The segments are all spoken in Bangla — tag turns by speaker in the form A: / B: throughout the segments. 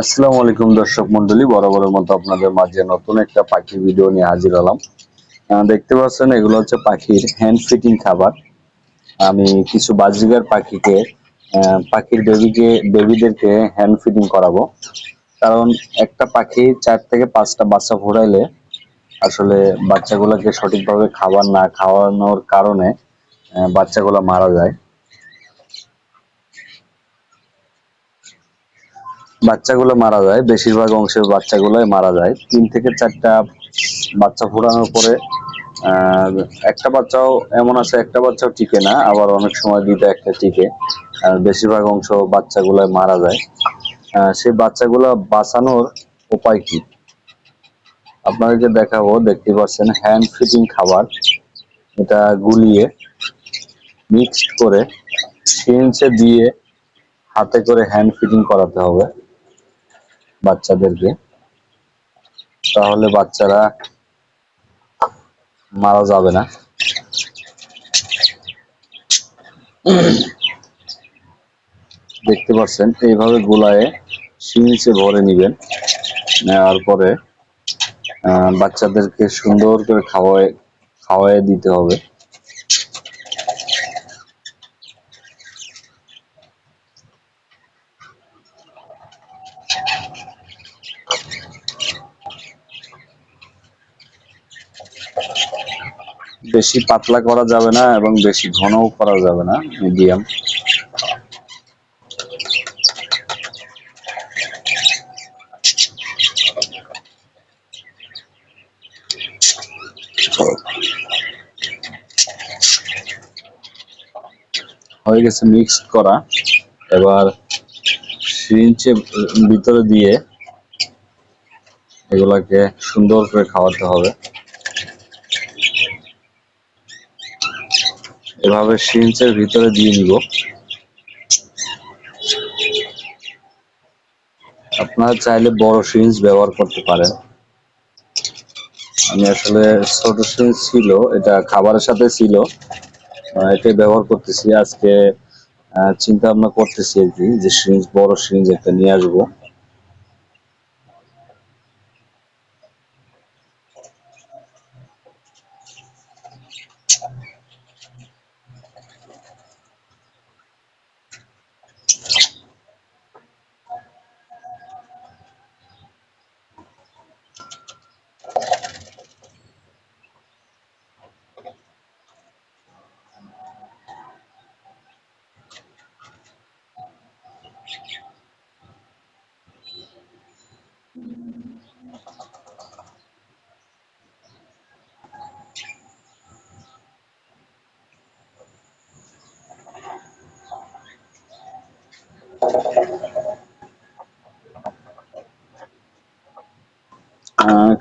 A: আসসালামু আলাইকুম দর্শক মন্ডলী, বরাবরের মতো আপনাদের মাঝে নতুন একটা পাখির ভিডিও নিয়ে হাজির হলাম। দেখতে পাচ্ছেন, এগুলো হচ্ছে পাখির হ্যান্ড ফিটিং খাবার। আমি কিছু বাজিগার পাখিকে পাখির বেবিকে বেবিদেরকে হ্যান্ড ফিটিং করাবো। কারণ একটা পাখি চার থেকে পাঁচটা বাচ্চা ফোটাইলে আসলে বাচ্চাগুলোকে সঠিকভাবে খাবার না খাওয়ানোর কারণে বাচ্চাগুলো মারা যায়। বাচ্চাগুলো মারা যায়, বেশিরভাগ অংশের বাচ্চাগুলোই মারা যায়। তিন থেকে চারটা বাচ্চা ফোটানোর পরে একটা বাচ্চাও এমন আছে, একটা বাচ্চাও টিকে না, আবার অনেক সময় দুইটা, একটা টিকে। বেশিরভাগ অংশ বাচ্চাগুলো মারা যায়। সেই বাচ্চাগুলো বাঁচানোর উপায় কি? আপনাদেরকে দেখাবো, দেখতে পাচ্ছেন হ্যান্ড ফিটিং খাবার। এটা গুলিয়ে মিক্সড করে সিরিঞ্জে দিয়ে হাতে করে হ্যান্ড ফিটিং করাতে হবে। বাচ্চাদেরকে। তাহলে বাচ্চারা মারা যাবে না। দেখতে পাচ্ছেন, এইভাবে গোলায় সিরিঞ্জে ভরে নিবেন। নেওয়ার পরে বাচ্চাদেরকে সুন্দর করে খাওয়ায় খাওয়ায় দিতে হবে। বেশি পাতলা করা যাবে না এবং বেশি ঘনও করা যাবে না মিডিয়াম হয়ে গেছে মিক্স করা। এবার সিরিঞ্জে ভিতরে দিয়ে এগুলাকে সুন্দর করে খাওয়াতে হবে। এভাবে সিরিঞ্জের ভিতরে দিয়ে নিব আপনারা চাইলে বড় সিরিঞ্জ ব্যবহার করতে পারেন। আমি আসলে ছোট সিরিঞ্জ ছিল, এটা খাবারের সাথে ছিল। এটাই ব্যবহার করতেছি, আজকে চিন্তা ভাবনা করতেছি আর কি, যে সিরিঞ্জ বড় সিরিঞ্জ একটা নিয়ে আসব।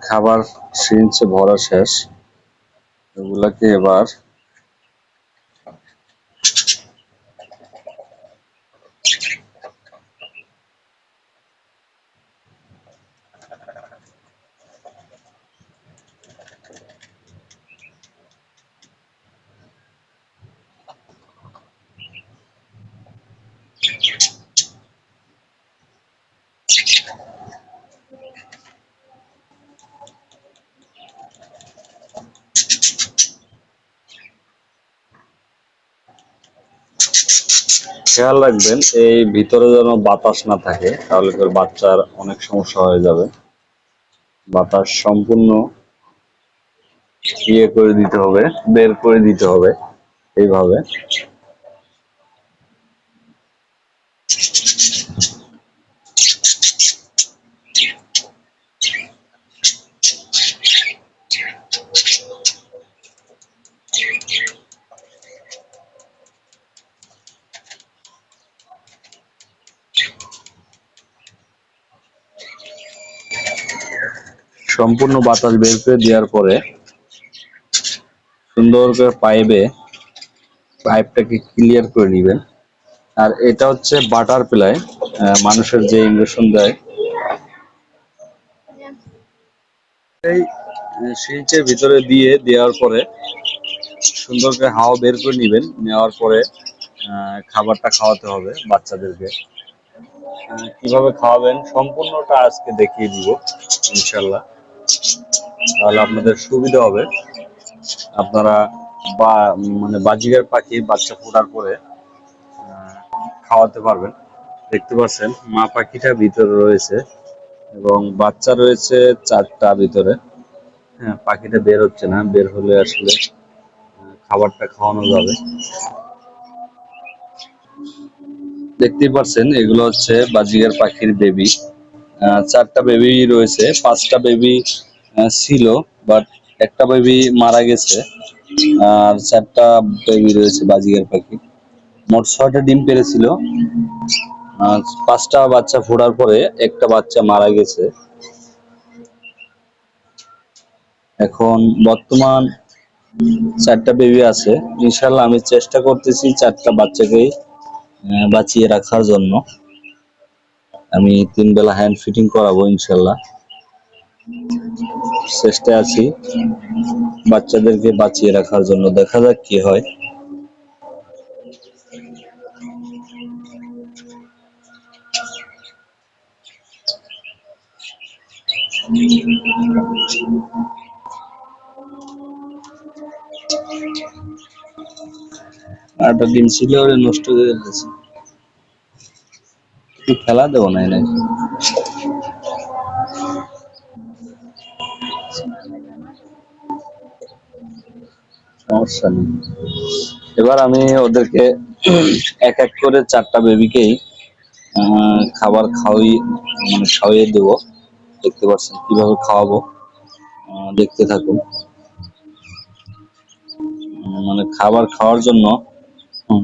A: খাবার সিঞ্চে ভরা শেষ। এগুলাকে এবার খেয়াল রাখবেন, এই ভিতরে যেন বাতাস না থাকে, তাহলে তোর বাচ্চার অনেক সমস্যা হয়ে যাবে। বাতাস সম্পূর্ণ ইয়ে করে দিতে হবে, বের করে দিতে হবে, এইভাবে। সম্পূর্ণ বাতাস বের করে দেওয়ার পরে সুন্দর করে পাইপে পাইপটাকে ক্লিয়ার করে নেবেন। আর এটা হচ্ছে বাটার প্লাই মানুষের যে ইঞ্জেকশন দেয়। এই সিরিঞ্জের ভিতরে দিয়ে দেওয়ার পরে সুন্দর করে হাওয়া বের করে নেবেন। নেওয়ার পরে খাবারটা খাওয়াতে হবে বাচ্চাদেরকে। কীভাবে খাওয়াবেন সম্পূর্ণটা আজকে দেখিয়ে দিব ইনশাল্লাহ তাহলে আপনাদের সুবিধা হবে। আপনারা বা মানে বাজিগার পাখি, বাচ্চা ফোটার পরে খাওয়াতে পারবেন। দেখতে পাচ্ছেন, মা পাখিটা ভিতরে রয়েছে এবং বাচ্চা রয়েছে চারটা ভিতরে। হ্যাঁ পাখিটা বের হচ্ছে না, বের হলে আসলে খাবারটা খাওয়ানো যাবে। দেখতেই পাচ্ছেন, এগুলো হচ্ছে বাজিগার পাখির বেবি চারটা বেবি রয়েছে, পাঁচটা বেবি ছিল বাট একটা বেবি মারা গেছে, আর চারটা বেবি রয়েছে, বাজিগার পাখি। মোট ছয়টা ডিম পেরেছিল। পাঁচটা বাচ্চা ফোটার পরে একটা বাচ্চা মারা গেছে। এখন বর্তমান চারটা বেবি আছে। ইনশাল্লাহ আমি চেষ্টা করতেছি চারটা বাচ্চাকেই বাঁচিয়ে রাখার জন্য। আমি তিন বেলা হ্যান্ড ফিটিং করাবো ইনশাল্লাহ চেষ্টায় আছি বাচ্চাদেরকে বাঁচিয়ে রাখার জন্য। দেখা যাক কি হয়। আটটা ডিম ছিল, ওরে নষ্ট হয়ে গেছে। খেলা দেবো না এনে? সমস্যা নেই। এবার আমি ওদেরকে এক এক করে চারটা বেবিকেই খাবার খাওয়াই মানে খাওয়িয়ে দেব। দেখতে পাচ্ছেন কীভাবে খাওয়াবো। দেখতে থাকুন। মানে খাবার খাওয়ার জন্য হুম,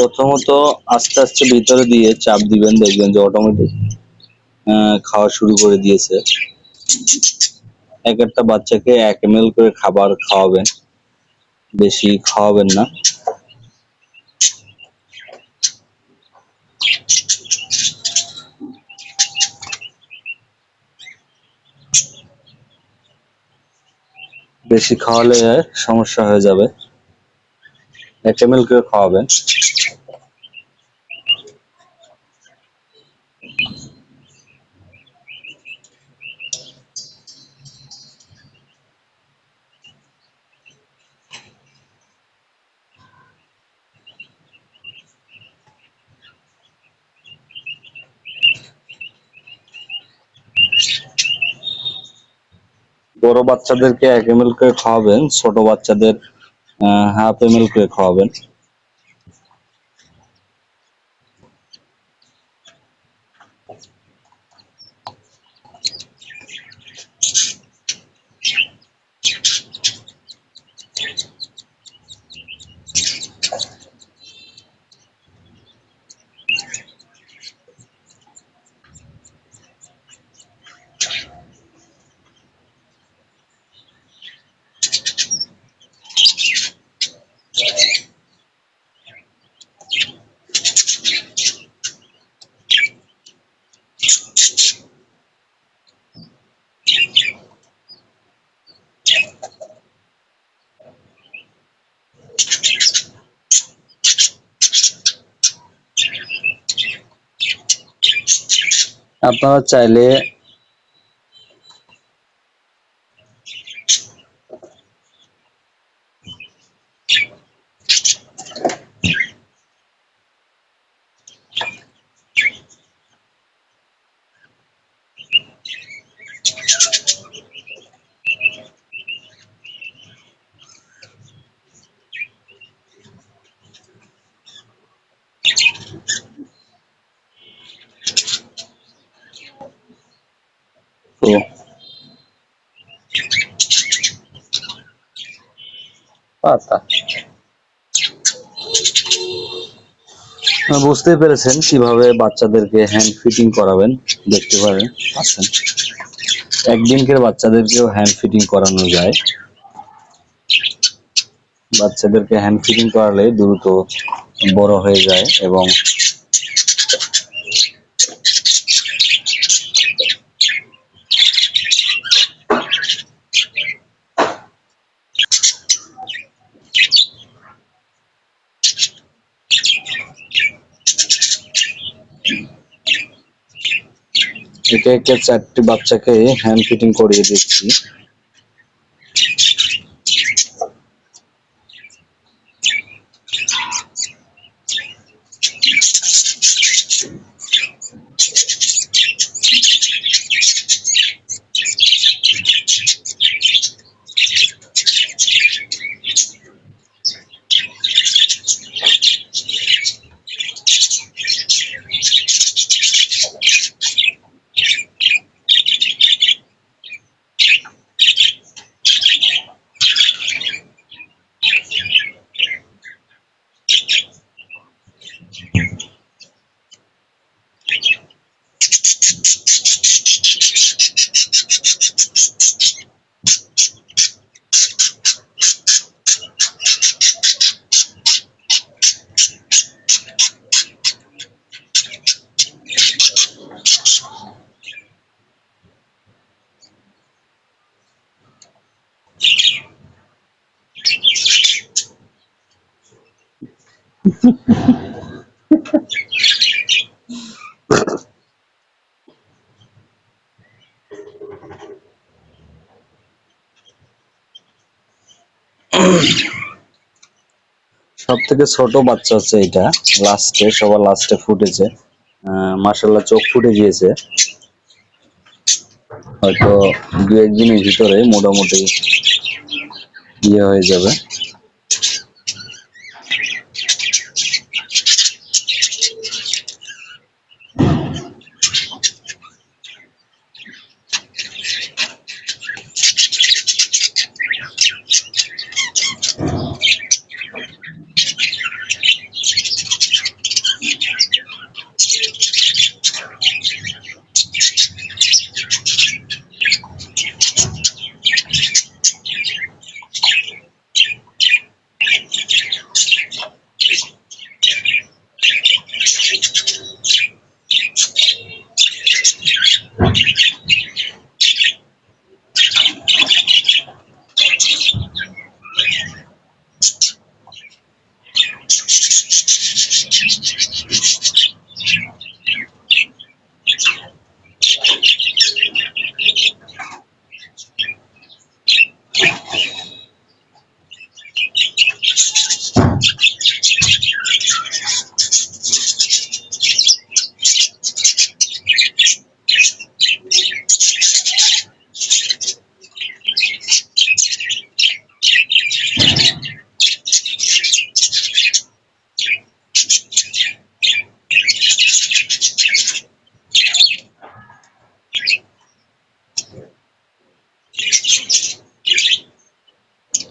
A: প্রথমত আস্তে আস্তে ভিতরে দিয়ে চাপ দিবেন, দেখবেন যে অটোমেটিক খাওয়া শুরু করে দিয়েছে। এক একটা বাচ্চাকে এক এম করে খাবার খাওয়াবেন। বেশি খাওয়াবেন না। বেশি খাওয়ালে সমস্যা হয়ে যাবে। এক এম করে খাওয়াবেন। বড় বাচ্চাদেরকে এক এম করে খাওয়াবেন ছোট বাচ্চাদের হাফ এম করে খাওয়াবেন। আপনারা চাইলে পাতা আপনারা বুঝতেই পেরেছেন কীভাবে বাচ্চাদেরকে হ্যান্ড ফিটিং করাবেন, দেখতে পারেন আছেন একদিনকের বাচ্চাদেরকেও হ্যান্ড ফিটিং করানো যায়। বাচ্চাদেরকে হ্যান্ড ফিটিং করালে দ্রুত বড় হয়ে যায় এবং একে একে চারটি বাচ্চাকে হ্যান্ড ফিটিং করিয়ে দিচ্ছি। সব থেকে ছোট বাচ্চা হচ্ছে এটা লাস্টে সবার লাস্টে ফুটেছে। মার্শাল্লাহ চোখ ফুটে গিয়েছে। হয়তো দু একদিনের ভিতরে মোটামুটি ইয়ে হয়ে যাবে।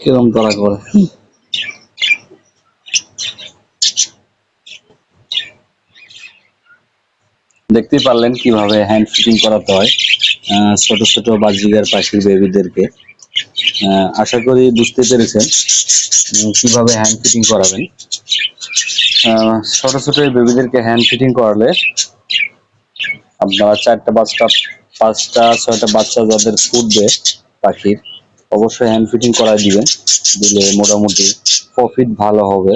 A: কিরম তারা করে? দেখতেই পারলেন কীভাবে হ্যান্ড ফিটিং করাতে হয় ছোট ছোট বাজিগার পাখির বেবিদেরকে আশা করি বুঝতে পেরেছেন কীভাবে হ্যান্ড ফিটিং করাবেন। ছোট ছোট বেবিদেরকে হ্যান্ড ফিটিং করালে আপনারা চারটা পাঁচটা পাঁচটা, ছয়টা বাচ্চা যাদের ফুটবে পাখির অবশ্যই হ্যান্ড ফিটিং করাই দিবেন দিলে মোটামুটি প্রফিট ভালো হবে।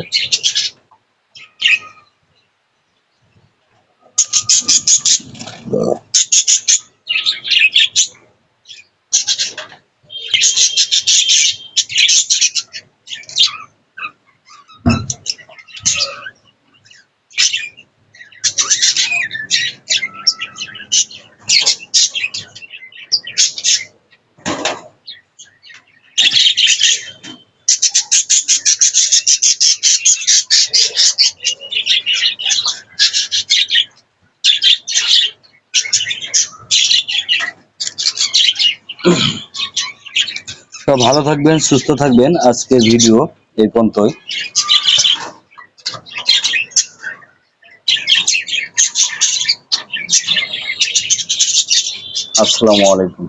A: সব ভালো থাকবেন সুস্থ থাকবেন। আজকে ভিডিও এই পর্যন্তই। আসসালামু আলাইকুম।